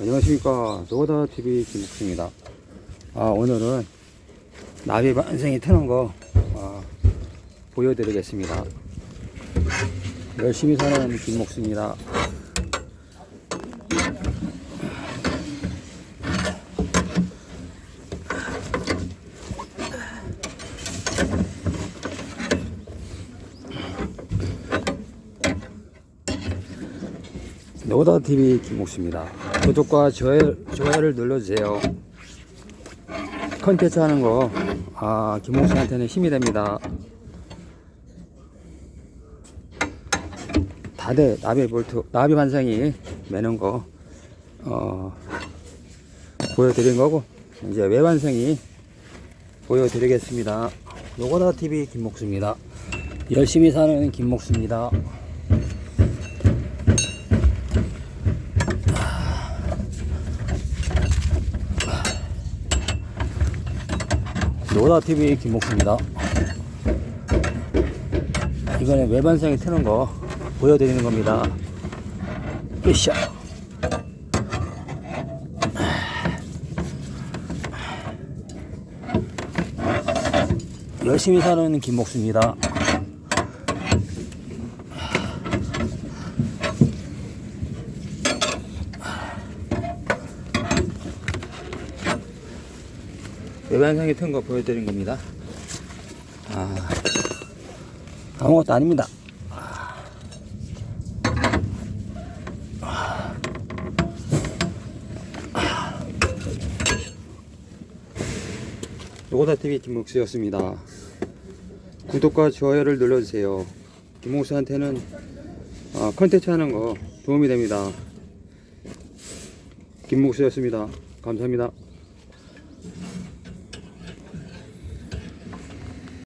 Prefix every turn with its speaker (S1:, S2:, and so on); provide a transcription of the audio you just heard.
S1: 안녕하십니까. 노가다TV 김국수입니다. 아 오늘은 나비 반생이 트는 거 아, 보여드리겠습니다. 열심히 사는 김목수입니다 노다TV 김목수입니다. 구독과 좋아요, 좋아요를 눌러주세요. 컨텐츠 하는 거, 아, 김목수한테는 힘이 됩니다. 다대 나비 볼트, 나비 반상이 매는 거, 어, 보여드린 거고, 이제 외반상이 보여드리겠습니다. 노고다TV 김목수입니다. 열심히 사는 김목수입니다. 노다TV 김목수입니다. 이번에 외반상에 트는 거 보여드리는 겁니다. 으쌰. 열심히 사는 김목수입니다. 외반상에 튼거 보여드린 겁니다. 아, 아무것도 아닙니다. 요거다TV 김목수였습니다. 구독과 좋아요를 눌러주세요. 김목수한테는 아, 컨텐츠 하는 거 도움이 됩니다. 김목수였습니다. 감사합니다.